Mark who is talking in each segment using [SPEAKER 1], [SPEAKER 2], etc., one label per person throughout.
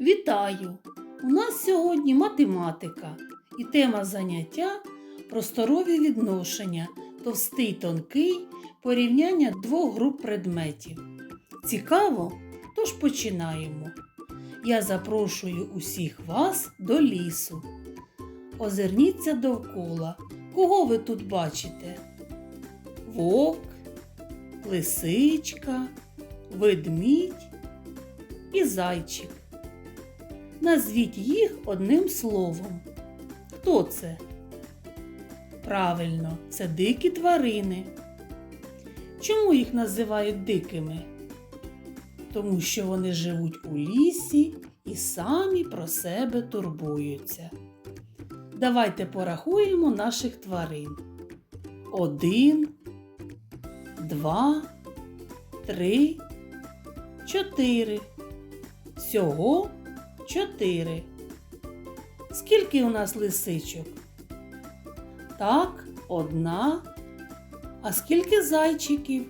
[SPEAKER 1] Вітаю! У нас сьогодні математика і тема заняття просторові відношення, товстий тонкий, порівняння двох груп предметів. Цікаво? Тож починаємо. Я запрошую усіх вас до лісу. Озирніться довкола. Кого ви тут бачите? Вовк, лисичка, ведмідь і зайчик. Назвіть їх одним словом. Хто це? Правильно, це дикі тварини. Чому їх називають дикими? Тому що вони живуть у лісі і самі про себе турбуються. Давайте порахуємо наших тварин. Один, два, три, чотири. Всього чотири. Скільки у нас лисичок? Так, одна. А скільки зайчиків?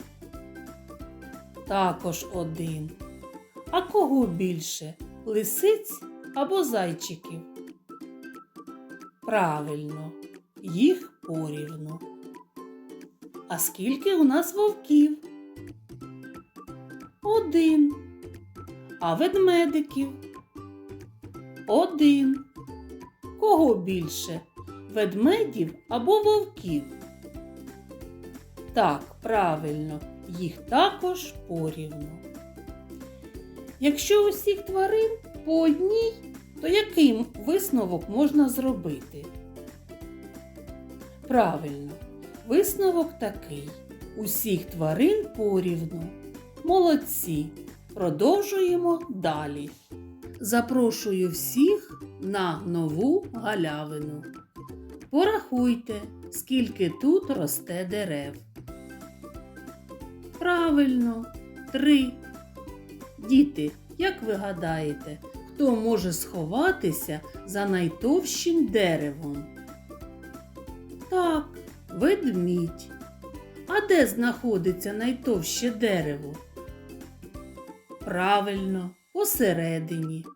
[SPEAKER 1] Також один. А кого більше? Лисиць або зайчиків? Правильно, їх порівну. А скільки у нас вовків? Один. А ведмедиків? Один. Кого більше? Ведмедів або вовків? Так, правильно, їх також порівну. Якщо усіх тварин по одній, то який висновок можна зробити? Правильно, висновок такий. Усіх тварин порівну. Молодці. Продовжуємо далі. Запрошую всіх на нову галявину. Порахуйте, скільки тут росте дерев. Правильно, три. Діти, як ви гадаєте, хто може сховатися за найтовщим деревом? Так, ведмідь. А де знаходиться найтовще дерево? Правильно, посередині.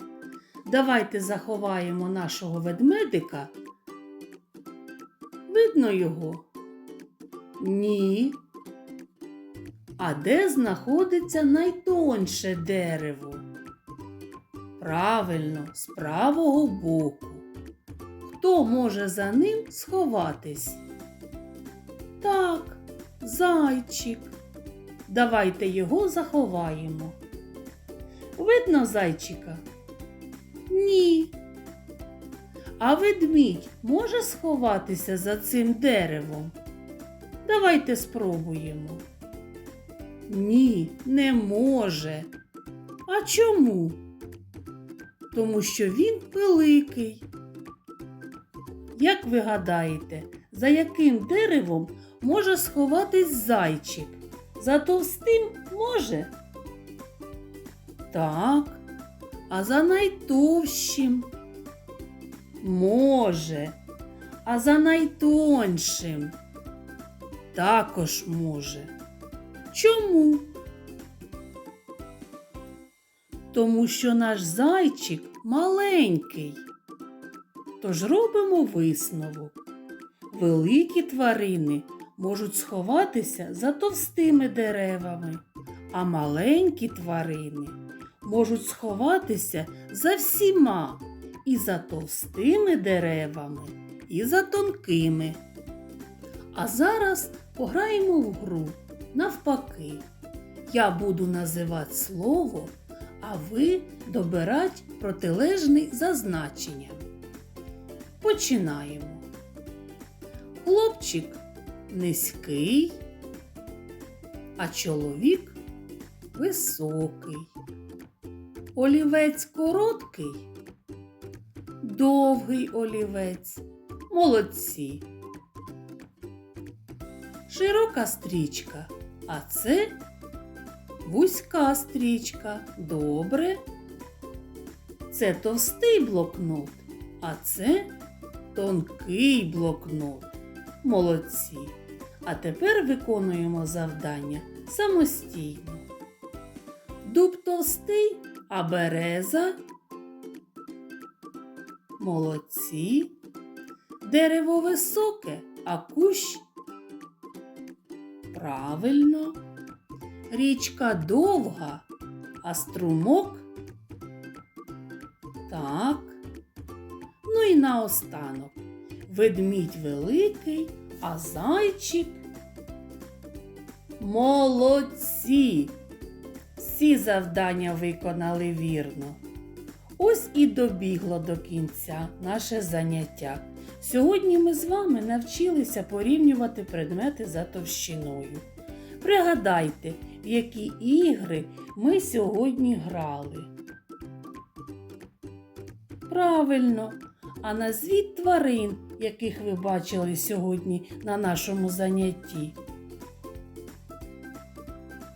[SPEAKER 1] Давайте заховаємо нашого ведмедика. Видно його? Ні. А де знаходиться найтонше дерево? Правильно, з правого боку. Хто може за ним сховатись? Так, зайчик. Давайте його заховаємо. Видно зайчика? Ні. А ведмідь може сховатися за цим деревом? Давайте спробуємо. Ні, не може. А чому? Тому що він великий. Як ви гадаєте, за яким деревом може сховатись зайчик? За товстим може? Так, а за найтовщим? Може, а за найтоншим? Також може. Чому? Тому що наш зайчик маленький. Тож робимо висновок. Великі тварини можуть сховатися за товстими деревами, а маленькі тварини можуть сховатися за всіма і за товстими деревами, і за тонкими. А зараз пограємо в гру навпаки. Я буду називати слово, а ви добирать протилежний за значенням. Починаємо. Хлопчик низький, а чоловік високий. Олівець короткий, довгий олівець. Молодці. Широка стрічка, а це вузька стрічка. Добре. Це товстий блокнот, а це тонкий блокнот. Молодці. А тепер виконуємо завдання самостійно. Дуб товстий, а береза Молодці. Дерево високе, а кущ. Правильно. Річка довга, а струмок. Так. Ну і наостанок. Ведмідь великий, а зайчик. Молодці! Всі завдання виконали вірно. Ось і добігло до кінця наше заняття. Сьогодні ми з вами навчилися порівнювати предмети за товщиною. Пригадайте, які ігри ми сьогодні грали. Правильно, а назвіть тварин, яких ви бачили сьогодні на нашому занятті.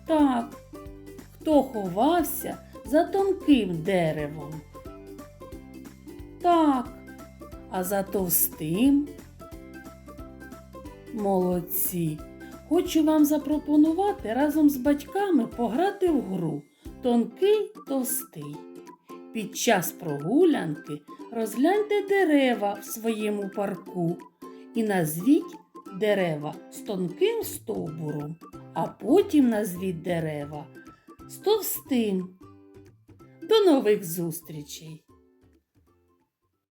[SPEAKER 1] Так, хто ховався за тонким деревом? Так, а за товстим? Молодці. Хочу вам запропонувати разом з батьками пограти в гру Тонкий товстий. Під час прогулянки розгляньте дерева в своєму парку і назвіть дерева з тонким стовбуром, а потім назвіть дерева з товстим. До нових зустрічей!